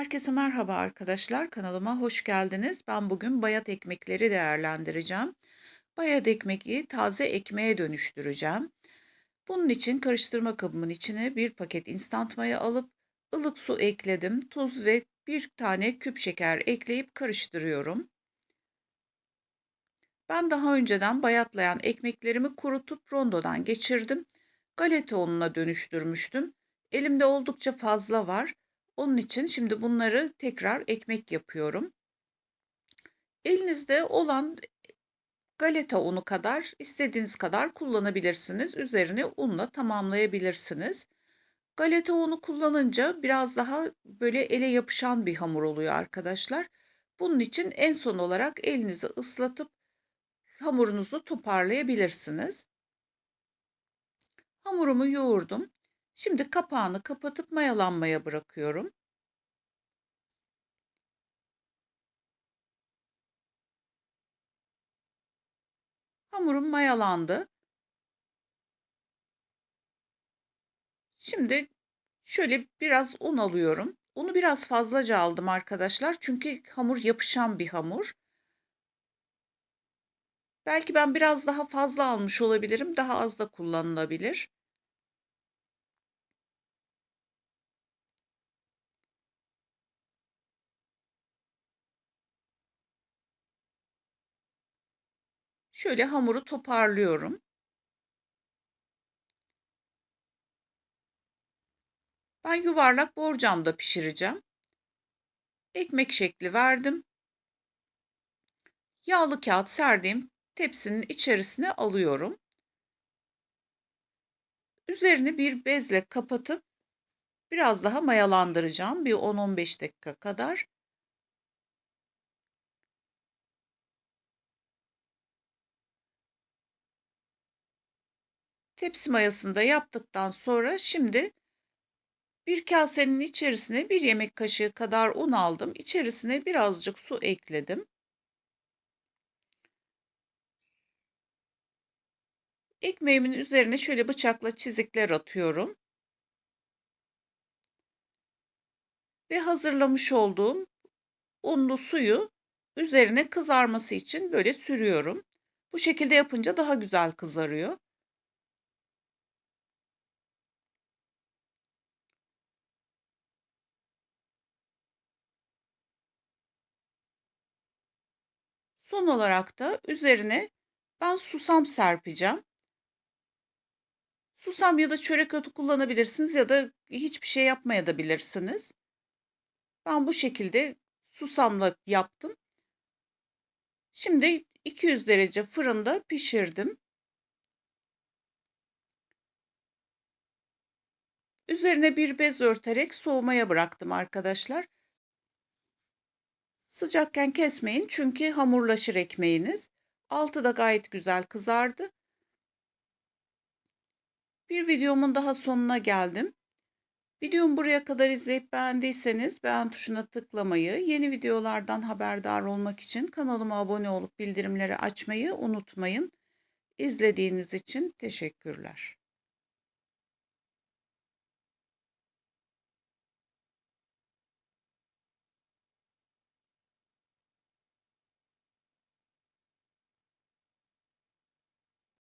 Herkese merhaba arkadaşlar. Kanalıma hoş geldiniz. Ben bugün bayat ekmekleri değerlendireceğim. Bayat ekmeği taze ekmeğe dönüştüreceğim. Bunun için karıştırma kabımın içine bir paket instant maya alıp ılık su ekledim. Tuz ve bir tane küp şeker ekleyip karıştırıyorum. Ben daha önceden bayatlayan ekmeklerimi kurutup rondodan geçirdim. Galeta ununa dönüştürmüştüm. Elimde oldukça fazla var. Onun için şimdi bunları tekrar ekmek yapıyorum. Elinizde olan galeta unu kadar istediğiniz kadar kullanabilirsiniz. Üzerine unla tamamlayabilirsiniz. Galeta unu kullanınca biraz daha böyle ele yapışan bir hamur oluyor arkadaşlar. Bunun için en son olarak elinizi ıslatıp hamurunuzu toparlayabilirsiniz. Hamurumu yoğurdum. Şimdi kapağını kapatıp mayalanmaya bırakıyorum. Hamurum mayalandı. Şimdi şöyle biraz un alıyorum. Unu biraz fazlaca aldım arkadaşlar. Çünkü hamur yapışan bir hamur. Belki ben biraz daha fazla almış olabilirim. Daha az da kullanılabilir. Şöyle hamuru toparlıyorum. Ben yuvarlak borcamda pişireceğim. Ekmek şekli verdim. Yağlı kağıt serdiğim tepsinin içerisine alıyorum. Üzerini bir bezle kapatıp biraz daha mayalandıracağım. Bir 10-15 dakika kadar. Tepsi mayasını da yaptıktan sonra şimdi bir kasenin içerisine bir yemek kaşığı kadar un aldım. İçerisine birazcık su ekledim. Ekmeğimin üzerine şöyle bıçakla çizikler atıyorum. Ve hazırlamış olduğum unlu suyu üzerine kızarması için böyle sürüyorum. Bu şekilde yapınca daha güzel kızarıyor. Son olarak da üzerine ben susam serpeceğim. Susam ya da çörek otu kullanabilirsiniz ya da hiçbir şey yapmaya da bilirsiniz. Ben bu şekilde susamla yaptım. Şimdi 200 derece fırında pişirdim. Üzerine bir bez örterek soğumaya bıraktım arkadaşlar. Sıcakken kesmeyin çünkü hamurlaşır ekmeğiniz. Altı da gayet güzel kızardı. Bir videomun daha sonuna geldim. Videomu buraya kadar izleyip beğendiyseniz beğen tuşuna tıklamayı, yeni videolardan haberdar olmak için kanalıma abone olup bildirimleri açmayı unutmayın. İzlediğiniz için teşekkürler.